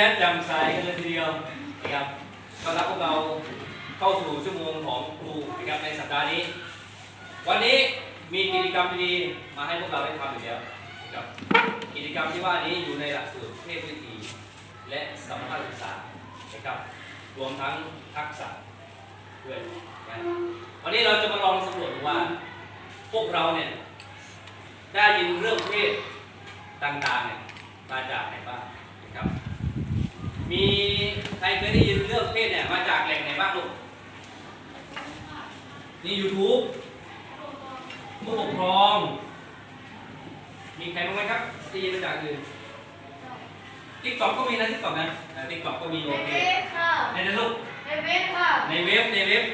ย้มแจ่มใสกันเลยทีเดียวนะครับต้อนรับพวกเราเข้าสู่ชั่วโมงของครูนะครับในสัปดาห์นี้ วันนี้มีกิจกรรมดีๆมาให้พวกเราได้ทำอยู่แล้วครับกิจกรรมที่ว่านี้อยู่ในหลักสูตรเทพวิธีและสัมภาษณ์ศึกษานะครับรวมทั้งทักษะด้วยนะวันนี้เราจะมาลองสำรวจดูว่า พวกเราเนี่ยได้ยินเรื่องเพศต่างๆเนี่ยมาจากไหนบ้าง มีใครเคยได้ยินเรื่องเพศเนี่ยมาจากแหล่งไหนบ้างลูกนี่ YouTube ผู้ปกครอง มีใครบ้างไหมครับได้ยินมาจากอื่นติ๊กต็อกก็มีนะติ๊กต็อกนะติ๊กต็อกก็มีในโอเคเว็บค่ะในนั้นลูกในเว็บค่ะในเว็บในเว็บ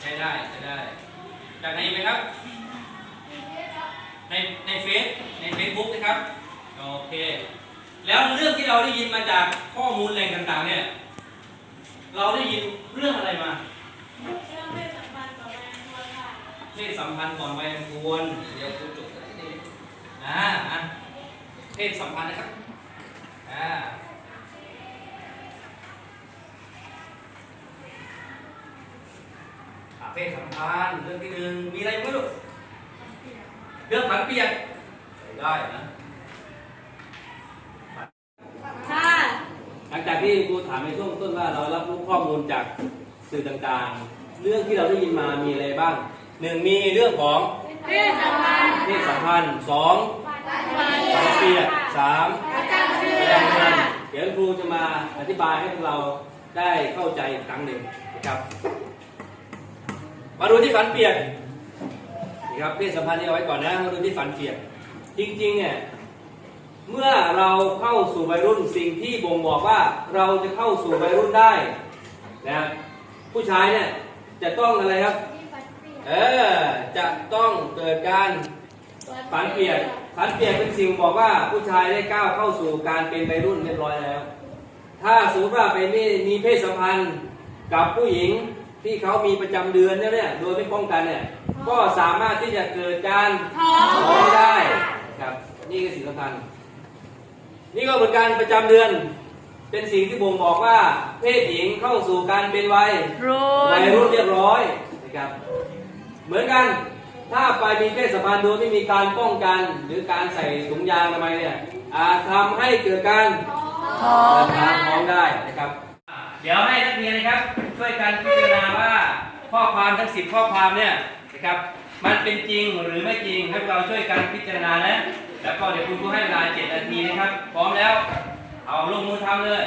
ใช้ได้ใช้ได้ จากไหนอีกไหมครับในเว็บครับ ในในเฟซในเฟซบุ๊กนะครับโอเค แล้วเรื่องที่เราได้ยินมาจากข้อมูลแหล่งต่างๆ เนี่ย เราได้ยินเรื่องอะไรมา เรื่องเพศสัมพันธ์ต่อไปตัวค่ะเพศสัมพันธ์ก่อนวัยอันควรเดี๋ยวครูจบสักทีอ่าอะเพศสัมพันธ์นะครับอ่าอะเพศสัมพันธ์เรื่องที่หนึ่งมีอะไรไหมลูกเรื่องฝันเปียกใส่ได้นะค่ะ หลังจาก ที่ครูถามในช่วงต้นว่าเรารับรู้ข้อมูลจากสื่อต่างๆ เรื่องที่เราได้ยินมามีอะไรบ้างหนึ่งมีเรื่องของเพศสัมพันธ์เพศสัมพันธ์สองฝันสารเปียกสามประจำเดืแรอนงเงิค่ะนเดี๋ยวครูจะมาอธิบายให้พวกเราได้เข้าใจอีกครั้งหนึ่งนะครับ มาดูที่ฝันเปียกนะครับเพศสัมพันธ์นี่เอาไว้ก่อนนะมาดูที่ฝันเปียก จริงๆเนี่ย เมื่อเราเข้าสู่วัยรุ่นสิ่งที่บ่งบอกว่าเราจะเข้าสู่วัยรุ่นได้นะผู้ชายเนี่ยจะต้องอะไรครับ เออจะต้องเกิดการฝันเปียกฝันเปียกเป็นสิ่งบอกว่าผู้ชายได้ก้าวเข้าสู่การเป็นวัยรุ่นเรียบร้อยแล้ว ถ้าสมมติว่าไปมีมีเพศสัมพันธ์กับผู้หญิงที่เขามีประจำเดือนเนี่ยเนี่ยโดยไม่ป้องกันเนี่ยก็สามารถที่จะเกิดการท้องท้องได้ครับนี่คือสิ่งสำคัญ นี่ก็เหมือนการประจำเดือน เป็นสิ่งที่บ่งบอกว่า เพศหญิงเข้าสู่การเป็นวัยรุ่วัยรุ่นเรียบร้อยนะครับ เหมือนกันถ้าไปมีเพศสัมพันธ์โดยไม่มีการป้องกันหรือการใส่ถุงยางทำไมยเนี่ยอาจทำให้เกิดการท้องเดินทางท้องได้นะครับ เดี๋ยวให้นักเรียนนะครับ ช่วยกันพิจารณาว่าข้อความทั้งสิบข้อความเนี่ยนะครับมันเป็นจริงหรือไม่จริงให้พวกเราช่วยกันพิจารณานะแล้วก็เดี๋ยวคุณครูให้เวลาเจ็ดนาทีนะ ครับ พร้อมแล้ว เอาลงมือทำเลย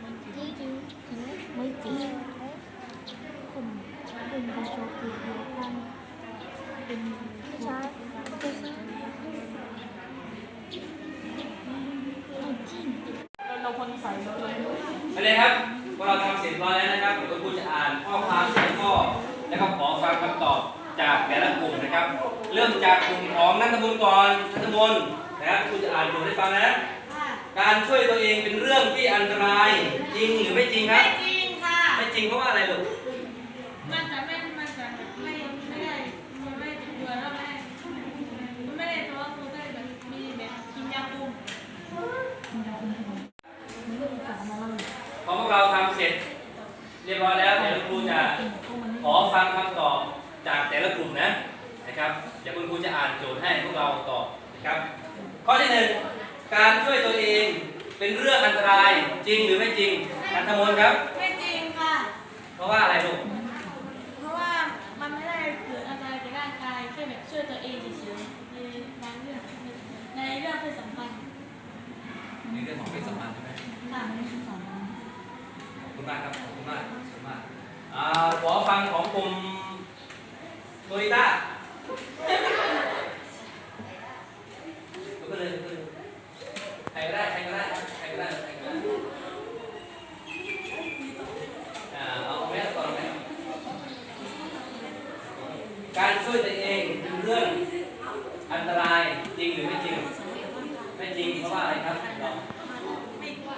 ไม่จริงไม่จริงผมเป็นปราเป็นผู้ชายผู้ชายไม่จริงเราคนใส่เราเลยครับ วกเราทำเสร็จเรียบร้อยแล้วนะครับเดี๋ยวคุณครูจะอ่านข้อความแต่ละข้อ แล้วก็ขอฟังคำตอบจากแต่ละกลุ่มนะครับ เริ่มจากกลุ่มของนัทมนต์ก่อนนัทมนต์นะครับคุณจะอ่านบทให้ฟังนะค่ะการช่วยตัวเองเป็นเรื่องที่อันตรายจริงหรือไม่จริงคไม่รับจริงค่ะ ไม่จริงเพราะว่าอะไรลูก มันจะไม่มันจะไม่ไม่ได้มันไม่ติดตัวแล้วไม่มันไม่ได้ท้องมันได้แบบมีแบบกินยาคุม พอพวกเราทำเสร็จ เรียบร้อยแล้วเดี๋ยวคุณครูจะขอฟังคำตอบจากแต่ละกลุ่มนะ นะครับเดี๋ยวคุณครูจะอ่านโจทย์ให้พวกเราตอบนะครับ ข้อที่หนึ่งการช่วยตัวเองเป็นเรื่องอันตรายจริงหรือไม่จริงอันธมนต์ครับ ไม่จริงค่ะ เพราะว่าอะไรลูกเพราะว่ามันไม่ได้เกิดอันตรายแก่ร่างกายแค่แบบช่วยตัวเองเฉยๆในบางเรื่องในเรื่องเพศสัมพันธ์ในเรื่องของเพศสัมพันธ์ใช่ไหมค่ะขอบคุณมากครับขอบคุณมากขอบคุณมากอ่าขอฟังของกลุ่มโตโยต้าลุ ก็เลยลุกขึ้นเลยใครก็ได้ใครก็ได้ใครก็ได้ใครก็ได้อ่าเอาแม่ก่อนแม่การช่วยตัวเองเป็นเรื่องอันตรายจริงหรือไม่จริง ไม่จริงเพราะว่าอะไรครับลอง ไม่ไม่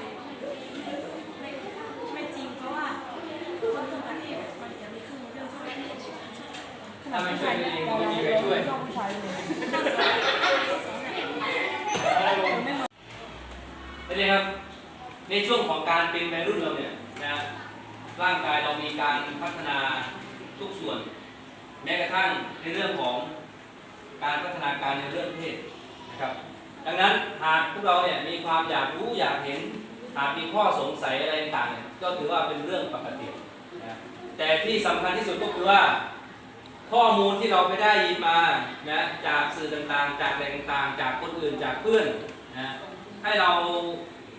ไม่จริงเพราะว่าคนทุกประเทศมันจะมีเครื่องมือเรื่องช่วย ถ้าไม่ช่วยตัวเองไม่มีใครช่วยต้องใช้เลยนี่ครับ ในช่วงของการเป็นวัยรุ่นเราเนี่ยนะร่างกายเรามีการพัฒนาทุกส่วน แม้กระทั่งในเรื่องของการพัฒนาการในเรื่องเพศนะครับ ดังนั้นหากพวกเราเนี่ยมีความอยากรู้อยากเห็นหากมีข้อสงสัยอะไรต่างๆก็ถือว่าเป็นเรื่องปกตินะแต่ที่สำคัญที่สุดก็คือว่า ข้อมูลที่เราไปได้ยินมานะจากสื่อต่างๆ จากแหล่งต่างๆ จากคนอื่นจากเพื่อนนะให้เรา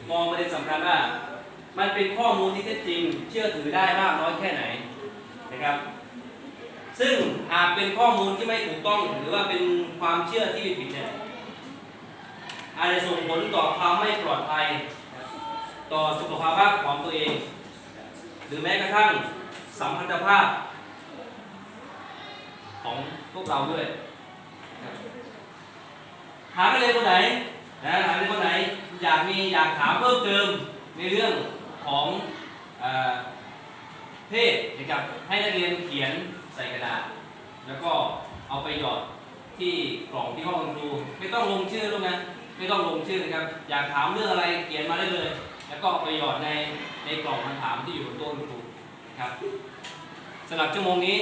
มองประเด็นสำคัญว่า มันเป็นข้อมูลที่เท็จจริง เชื่อถือได้มากน้อยแค่ไหนนะครับ ซึ่งหากเป็นข้อมูลที่ไม่ถูกต้องหรือว่าเป็นความเชื่อที่ผิดๆเนี่ยอาจจะส่งผลต่อความไม่ปลอดภัย ต่อสุขภาพของตัวเอง หรือแม้กระทั่งสัมพันธภาพ ของพวกเราด้วยนะครับหาไปเลยคนไหนนะหาไปเลยคนไหนอยากมีอยากถามเพิ่มเติมในเรื่องของเอเพศนะครับให้นักเรียนเขียนใส่กระดาษ แล้วก็เอาไปหยอดที่กล่องที่ห้องครูไม่ต้องลงชื่อลูกนะไม่ต้องลงชื่อนะครับ อยากถามเรื่องอะไรเขียนมาได้เลย แล้วก็ไปหยอดในในกล่องคำถามที่อยู่บนโต๊ะครูนะครับสำหรับชั่วโมงนี้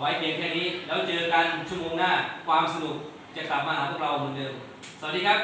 ไว้เพียงแค่นี้ แล้วเจอกันชั่วโมงหน้า ความสนุกจะกลับมาหาพวกเราเหมือนเดิม สวัสดีครับ